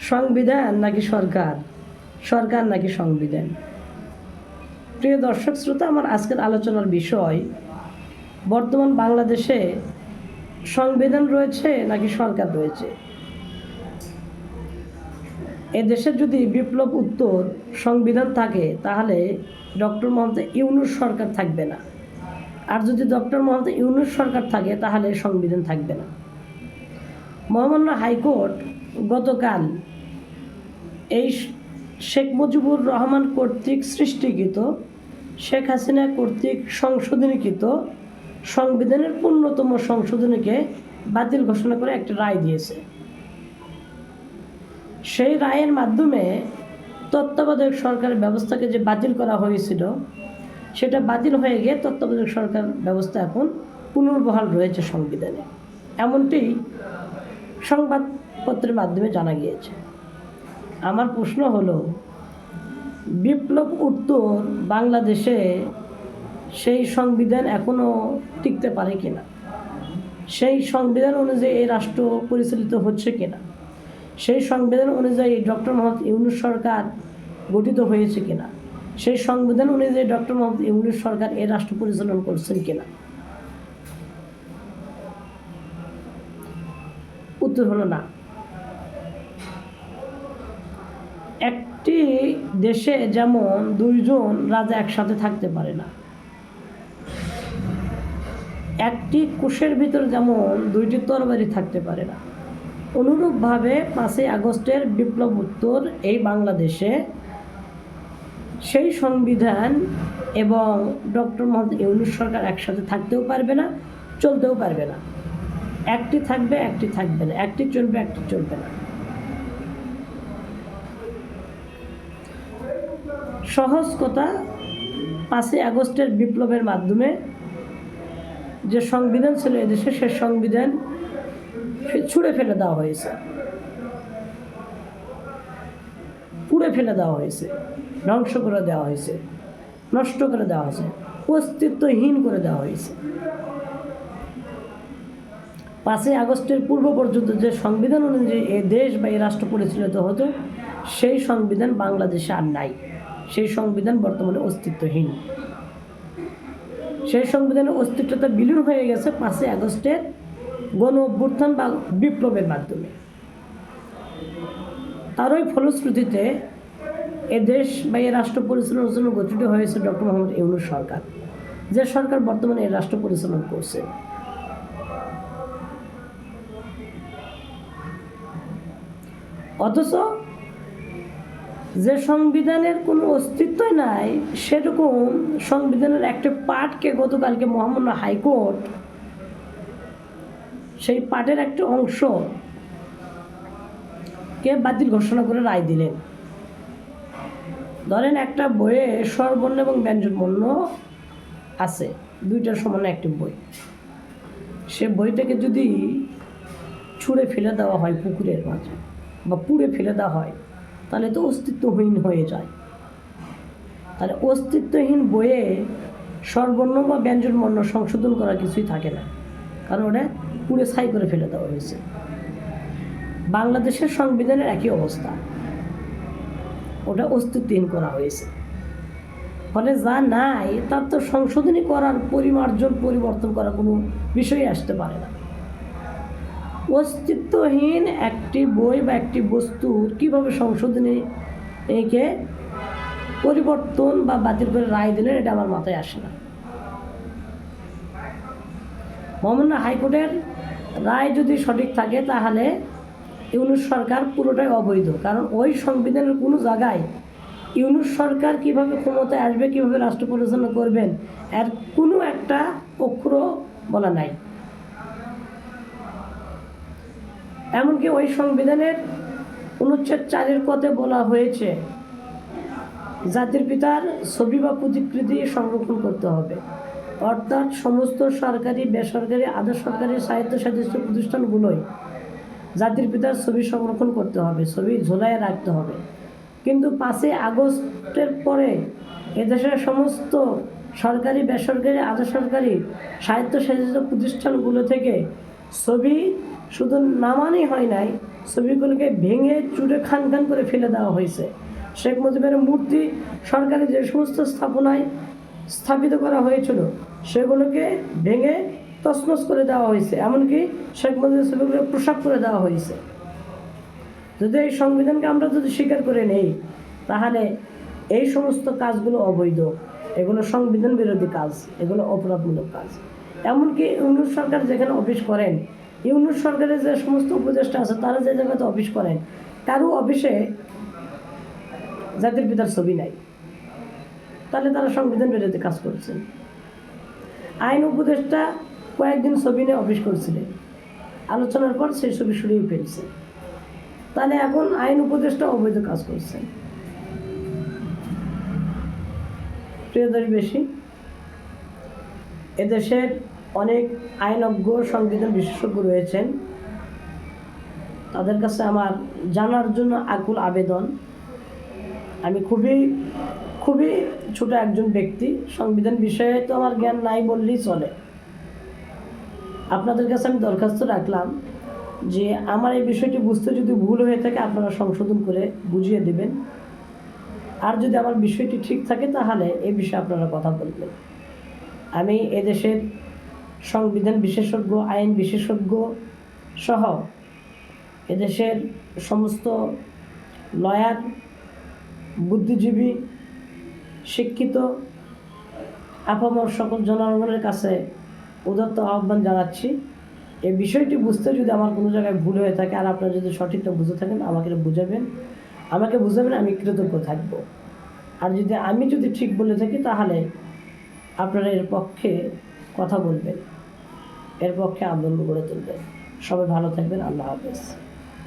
সংবিধান নাকি সরকার? সরকার নাকি সংবিধান? প্রিয় দর্শক, শ্রোতা, আমার আজকের আলোচনার বিষয়, বর্তমান বাংলাদেশে সংবিধান রয়েছে নাকি সরকার রয়েছে? এ দেশে যদি বিপ্লব উত্তর সংবিধান থাকে, তাহলে ডক্টর মোহাম্মদ ইউনুস সরকার থাকবে না। আর যদি ডক্টর মোহাম্মদ ইউনুস সরকার থাকে, তাহলে সংবিধান থাকবে না। মহামান্য হাইকোর্ট গতকাল এই শেখ মুজিবুর রহমান কর্তৃক সৃষ্টিকৃত, শেখ হাসিনা কর্তৃক সংশোধনীকৃত, সংবিধানের পূর্ণতম সংশোধনীকে বাতিল ঘোষণা করে একটা রায় দিয়েছে। সেই রায়ের মাধ্যমে তত্ত্বাবধায়ক সরকারের ব্যবস্থাকে যে বাতিল করা হয়েছিল, সেটা বাতিল হয়ে গিয়ে তত্ত্বাবধায়ক সরকার ব্যবস্থা এখন পুনর্বহাল রয়েছে সংবিধানে। এমনটি সংবাদপত্রের মাধ্যমে জানা গিয়েছে। আমার প্রশ্ন হলো, বিপ্লব উত্তর বাংলাদেশে সেই সংবিধান এখনও টিকতে পারে কিনা? সেই সংবিধান অনুযায়ী এই রাষ্ট্র পরিচালিত হচ্ছে কিনা? সেই সংবিধান অনুযায়ী ডক্টর মোহাম্মদ ইউনুস সরকার গঠিত হয়েছে কিনা? সেই সংবিধান অনুযায়ী ডক্টর মোহাম্মদ ইউনুস সরকার এই রাষ্ট্র পরিচালনা করছেন কিনা? উত্তর হলো না। একটি দেশে যেমন দুইজন রাজা একসাথে থাকতে পারে না, একটি কোষের ভিতর যেমন দুইটি তরবারি থাকতে পারে না। অনুরূপভাবে পাঁচই আগস্টের বিপ্লব উত্তর এই বাংলাদেশে সেই সংবিধান এবং ডক্টর মোহাম্মদ ইউনুস সরকার একসাথে থাকতেও পারবে না, চলতেও পারবে না। একটি থাকবে একটি থাকবে না, একটি চলবে একটি চলবে না। সহজ কথা পাঁচই আগস্টের বিপ্লবের মাধ্যমে যে সংবিধান ছিল এদেশে, সে সংবিধান ছুঁড়ে ফেলে দেওয়া হয়েছে। পুড়ে ফেলে দেওয়া হয়েছে, ধ্বংস করে দেওয়া হয়েছে, নষ্ট করে দেওয়া হয়েছে, অস্তিত্বহীন করে দেওয়া হয়েছে। পাঁচই আগস্টের পূর্ব পর্যন্ত যে সংবিধান অনুযায়ী এ দেশ বা এই রাষ্ট্র পরিচালিত হতো, সেই সংবিধান বাংলাদেশে আর নাই। সেই সংবিধান বর্তমানে অস্তিত্বহীন। সেই সংবিধানের অস্তিত্বটা বিলীন হয়ে গেছে পাঁচই আগস্টের গণ অভ্যুত্থান বা বিপ্লবের মাধ্যমে। তারই ফলশ্রুতিতে এ দেশ বা এই রাষ্ট্র পরিচালনার জন্য গঠিত হয়েছে ডক্টর মোহাম্মদ ইউনুস সরকার, যে সরকার বর্তমানে এই রাষ্ট্র পরিচালনা করছে। অথচ যে সংবিধানের কোনো অস্তিত্ব নাই, সেরকম সংবিধানের একটা পার্টকে গতকালকে মহামান্য হাইকোর্ট, সেই পার্টের একটা অংশ কে বাতিল ঘোষণা করে রায় দিলেন। ধরেন একটা বইয়ে স্বরবর্ণ এবং ব্যঞ্জনবর্ণ আছে, দুইটার সমান একটি বই। সে বইটাকে যদি ছুঁড়ে ফেলে দেওয়া হয় পুকুরের মাঝে বা পুড়ে ফেলে দেওয়া হয় তাহলে তো অস্তিত্বহীন হয়ে যায়। তাহলে অস্তিত্বহীন বইয়ে স্বরবর্ণ বা ব্যঞ্জনবর্ণ সংশোধন করা কিছুই থাকে না। কারণ ওটা পুড়ে ছাই করে ফেলে দেওয়া হয়েছে। বাংলাদেশের সংবিধানের একই অবস্থা। ওটা অস্তিত্বহীন করা হয়েছে। ফলে যা নাই, তার তো সংশোধনী করার পরিমার্জন, পরিবর্তন করার কোনো বিষয় আসতে পারে না। অস্তিত্বহীন একটি বই বা একটি বস্তুর কীভাবে সংশোধনী একে পরিবর্তন বা বাতিল করে রায় দিলেন, এটা আমার মাথায় আসে না। মহামান্য হাইকোর্টের রায় যদি সঠিক থাকে, তাহলে ইউনুস সরকার পুরোটাই অবৈধ। কারণ ওই সংবিধানের কোনো জায়গায় ইউনুস সরকার কীভাবে ক্ষমতায় আসবে, কীভাবে রাষ্ট্র পরিচালনা করবেন, এর কোনো একটা অক্ষর বলা নাই। এমনকি ওই সংবিধানের অনুচ্ছেদ চারের পথে বলা হয়েছে, জাতির পিতার ছবি বা প্রতিকৃতি সংরক্ষণ করতে হবে। অর্থাৎ সমস্ত সরকারি, বেসরকারি, আধা সরকারি সাহিত্য প্রতিষ্ঠানগুলোই জাতির পিতার ছবি সংরক্ষণ করতে হবে, ছবি ঝোলায় রাখতে হবে। কিন্তু পাঁচই আগস্টের পরে এদেশের সমস্ত সরকারি, বেসরকারি, আধা সরকারি সাহিত্য সাহিত্য প্রতিষ্ঠানগুলো থেকে ছবি শুধু নামানই হয় নাই, ছবিগুলোকে ভেঙে চুরে খান খান করে ফেলে দেওয়া হয়েছে। শেখ মুজিবের মূর্তি সরকারি যে সমস্ত স্থাপনায় স্থাপিত করা হয়েছিল, সেগুলোকে ভেঙে তছনছ করে দেওয়া হয়েছে। এমনকি শেখ মুজিবের ছবিগুলো পোশাক করে দেওয়া হয়েছে। যদি এই সংবিধানকে আমরা যদি স্বীকার করে নেই, তাহলে এই সমস্ত কাজগুলো অবৈধ। এগুলো সংবিধান বিরোধী কাজ, এগুলো অপরাধমূলক কাজ। এমনকি ইউনুস সরকার যেখানে অফিস করেন, ইউনুস সরকারের যে সমস্ত উপদেষ্টা আছে, তারা যে জায়গাতে অফিস করেন কারও অফিসে জাতির পিতার ছবি নাই। তাহলে তারা সংবিধান বিরোধী কাজ করছেন আইন উপদেষ্টা কয়েকদিন ছবি নিয়ে অফিস করছিলেন। আলোচনার পর সেই ছবি সরিয়ে ফেলছে। তাহলে এখন আইন উপদেষ্টা অবৈধ কাজ করছেন। প্রিয়দর্শী বেশি এদেশের অনেক আইনজ্ঞ সংবিধান বিশেষজ্ঞ রয়েছেন। তাদের কাছে আমার জানার জন্য আকুল আবেদন। আমি খুবই খুবই ছোট একজন ব্যক্তি। সংবিধান বিষয়ে তো আমার জ্ঞান নাই বললেই চলে। আপনাদের কাছে আমি দরখাস্ত রাখলাম যে আমার এই বিষয়টি বুঝতে যদি ভুল হয়ে থাকে, আপনারা সংশোধন করে বুঝিয়ে দেবেন। আর যদি আমার বিষয়টি ঠিক থাকে, তাহলে এ বিষয়ে আপনারা কথা বলবেন। আমি এদেশের সংবিধান বিশেষজ্ঞ, আইন বিশেষজ্ঞ সহ এদেশের সমস্ত লয়ার, বুদ্ধিজীবী, শিক্ষিত, আপামর সকল জনগণের কাছে উদত্ত আহ্বান জানাচ্ছি। এই বিষয়টি বুঝতে যদি আমার কোনো জায়গায় ভুল হয়ে থাকে আর আপনারা যদি সঠিকটা বুঝে থাকেন, আমাকে বুঝাবেন। আমাকে বুঝাবেন আমি কৃতজ্ঞ থাকব। আর যদি আমি যদি ঠিক বলে থাকি, তাহলে আপনারা এর পক্ষে কথা বলবেন, এর পক্ষে আন্দোলন গড়ে তুলবেন। সবাই ভালো থাকবেন, আল্লাহ হাফেজ।